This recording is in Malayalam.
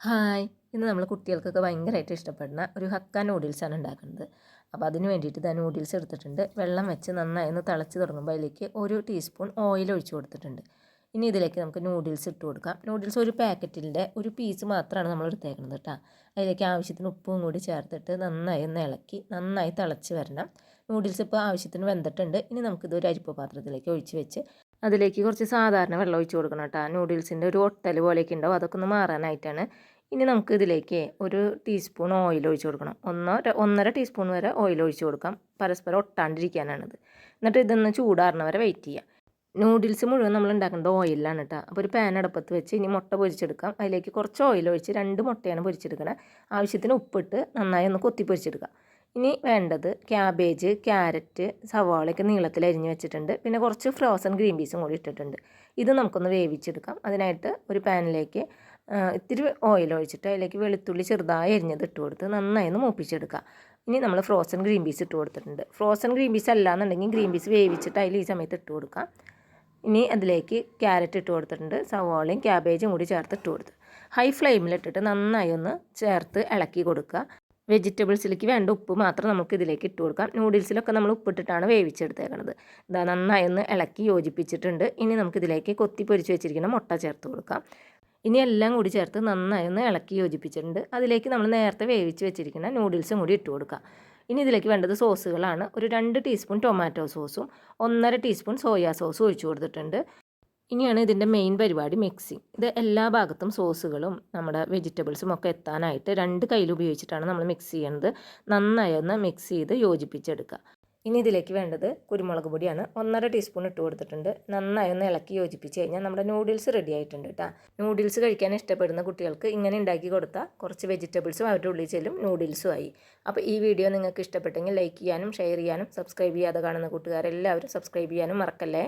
ഹായ്. ഇന്ന് നമ്മൾ കുട്ടികൾക്കൊക്കെ ഭയങ്കരമായിട്ട് ഇഷ്ടപ്പെടുന്ന ഒരു ഹക്ക നൂഡിൽസാണ് ഉണ്ടാക്കുന്നത്. അപ്പോൾ അതിന് വേണ്ടിയിട്ട് ഇതാ നൂഡിൽസ് എടുത്തിട്ടുണ്ട്. വെള്ളം വെച്ച് നന്നായി ഒന്ന് തിളച്ച് തുടങ്ങുമ്പോൾ അതിലേക്ക് ഒരു ടീസ്പൂൺ ഓയിൽ ഒഴിച്ചു കൊടുത്തിട്ടുണ്ട്. ഇനി ഇതിലേക്ക് നമുക്ക് നൂഡിൽസ് ഇട്ട് കൊടുക്കാം. നൂഡിൽസ് ഒരു പാക്കറ്റിന്റെ ഒരു പീസ് മാത്രമാണ് നമ്മൾ എടുത്തേക്കുന്നത് കേട്ടോ അതിലേക്ക് ആവശ്യത്തിന് ഉപ്പും കൂടി ചേർത്തിട്ട് നന്നായി ഒന്ന് ഇളക്കി നന്നായി തിളച്ച് വരണം. നൂഡിൽസ് ഇപ്പോൾ ആവശ്യത്തിന് വെന്തിട്ടുണ്ട്. ഇനി നമുക്കിത് ഒരു അരിപ്പ് പാത്രത്തിലേക്ക് ഒഴിച്ച് വെച്ച് അതിലേക്ക് കുറച്ച് സാധാരണ വെള്ളം ഒഴിച്ച് കൊടുക്കണം കേട്ടോ. നൂഡിൽസിന്റെ ഒരു ഒട്ടൽ പോലെയൊക്കെ ഉണ്ടാവും. അതൊക്കെ ഒന്ന് മാറാനായിട്ടാണ്. ഇനി നമുക്ക് ഇതിലേക്ക് ഒരു ടീസ്പൂൺ ഓയിൽ ഒഴിച്ച് കൊടുക്കണം. ഒന്നോ ഒന്നര ടീസ്പൂൺ വരെ ഓയിൽ ഒഴിച്ച് കൊടുക്കാം. പരസ്പരം ഒട്ടാണ്ടിരിക്കാനാണിത്. എന്നിട്ട് ഇതൊന്ന് ചൂടാറുന്ന വരെ വെയിറ്റ് ചെയ്യാം. നൂഡിൽസ് മുഴുവൻ നമ്മൾ ഉണ്ടാക്കേണ്ടത് ഓയിലാണ് കേട്ടോ. അപ്പോൾ ഒരു പാൻ അടുപ്പത്ത് വെച്ച് ഇനി മുട്ട പൊരിച്ചെടുക്കാം. അതിലേക്ക് കുറച്ച് ഓയിൽ ഒഴിച്ച് രണ്ട് മുട്ടയാണ് പൊരിച്ചെടുക്കണം. ആവശ്യത്തിന് ഉപ്പിട്ട് നന്നായി ഒന്ന് കൊത്തി പൊരിച്ചെടുക്കാം. ഇനി വേണ്ടത് ക്യാബേജ് ക്യാരറ്റ് സവാളയൊക്കെ നീളത്തിൽ അരിഞ്ഞു വെച്ചിട്ടുണ്ട്. പിന്നെ കുറച്ച് ഫ്രോസൺ ഗ്രീൻ പീസും കൂടി ഇട്ടിട്ടുണ്ട്. ഇത് നമുക്കൊന്ന് വേവിച്ചെടുക്കാം. അതിനായിട്ട് ഒരു പാനിലേക്ക് ഇത്തിരി ഓയിൽ ഒഴിച്ചിട്ട് അതിലേക്ക് വെളുത്തുള്ളി ചെറുതായി അരിഞ്ഞത് ഇട്ട് കൊടുത്ത് നന്നായി ഒന്ന് മൂപ്പിച്ചെടുക്കുക ഇനി നമ്മൾ ഫ്രോസൺ ഗ്രീൻ പീസ് ഇട്ട് കൊടുത്തിട്ടുണ്ട്. ഫ്രോസൺ ഗ്രീൻ പീസ് അല്ല എന്നുണ്ടെങ്കിൽ ഗ്രീൻ പീസ് വേവിച്ചിട്ട് അതിൽ ഈ സമയത്ത് ഇട്ട് കൊടുക്കാം. ഇനി അതിലേക്ക് ക്യാരറ്റ് ഇട്ട് കൊടുത്തിട്ടുണ്ട്. സവാളയും ക്യാബേജും കൂടി ചേർത്ത് ഇട്ട് കൊടുത്ത്. ഹൈ ഫ്ലെയിമിലിട്ടിട്ട് നന്നായി ഒന്ന് ചേർത്ത് ഇളക്കി കൊടുക്കുക. വെജിറ്റബിൾസിലേക്ക് വേണ്ട ഉപ്പ് മാത്രം നമുക്ക് ഇതിലേക്ക് ഇട്ട് കൊടുക്കാം. നൂഡിൽസിലൊക്കെ നമ്മൾ ഉപ്പിട്ടിട്ടാണ് വേവിച്ചെടുത്തേക്കണത്. ഇതാ നന്നായി ഒന്ന് ഇളക്കി യോജിപ്പിച്ചിട്ടുണ്ട്. ഇനി നമുക്കിതിലേക്ക് കൊത്തി പൊരിച്ച് വെച്ചിരിക്കുന്ന മുട്ട ചേർത്ത് കൊടുക്കാം. ഇനി എല്ലാം കൂടി ചേർത്ത് നന്നായി ഒന്ന് ഇളക്കി യോജിപ്പിച്ചിട്ടുണ്ട്. അതിലേക്ക് നമ്മൾ നേരത്തെ വേവിച്ച് വെച്ചിരിക്കുന്ന നൂഡിൽസും കൂടി ഇട്ട് കൊടുക്കാം. ഇനി ഇതിലേക്ക് വേണ്ടത് സോസുകളാണ്. ഒരു രണ്ട് ടീസ്പൂൺ ടൊമാറ്റോ സോസും ഒന്നര ടീസ്പൂൺ സോയാ സോസും ഒഴിച്ചു കൊടുത്തിട്ടുണ്ട്. ഇനിയാണ് ഇതിന്റെ മെയിൻ പരിപാടി മിക്സിങ് ഇത് എല്ലാ ഭാഗത്തും സോസുകളും നമ്മുടെ വെജിറ്റബിൾസും ഒക്കെ എത്താനായിട്ട് രണ്ട് കയ്യിൽ ഉപയോഗിച്ചിട്ടാണ് നമ്മൾ മിക്സ് ചെയ്യുന്നത് നന്നായി ഒന്ന് മിക്സ് ചെയ്ത് യോജിപ്പിച്ചെടുക്കുക. ഇനി ഇതിലേക്ക് വേണ്ടത് കുരുമുളക് പൊടിയാണ്. ഒന്നര ടീസ്പൂൺ ഇട്ട് കൊടുത്തിട്ടുണ്ട്. നന്നായി ഒന്ന് ഇളക്കി യോജിപ്പിച്ച് കഴിഞ്ഞാൽ നമ്മുടെ നൂഡിൽസ് റെഡി ആയിട്ടുണ്ട് കേട്ടോ. നൂഡിൽസ് കഴിക്കാൻ ഇഷ്ടപ്പെടുന്ന കുട്ടികൾക്ക് ഇങ്ങനെ ഉണ്ടാക്കി കൊടുത്താൽ കുറച്ച് വെജിറ്റബിൾസും അവരുടെ ഉള്ളിൽ ചെല്ലും നൂഡിൽസും ആയി. അപ്പോൾ ഈ വീഡിയോ നിങ്ങൾക്ക് ഇഷ്ടപ്പെട്ടെങ്കിൽ ലൈക്ക് ചെയ്യാനും ഷെയർ ചെയ്യാനും സബ്സ്ക്രൈബ് ചെയ്യാതെ കാണുന്ന കൂട്ടുകാരെല്ലാവരും സബ്സ്ക്രൈബ് ചെയ്യാനും മറക്കല്ലേ?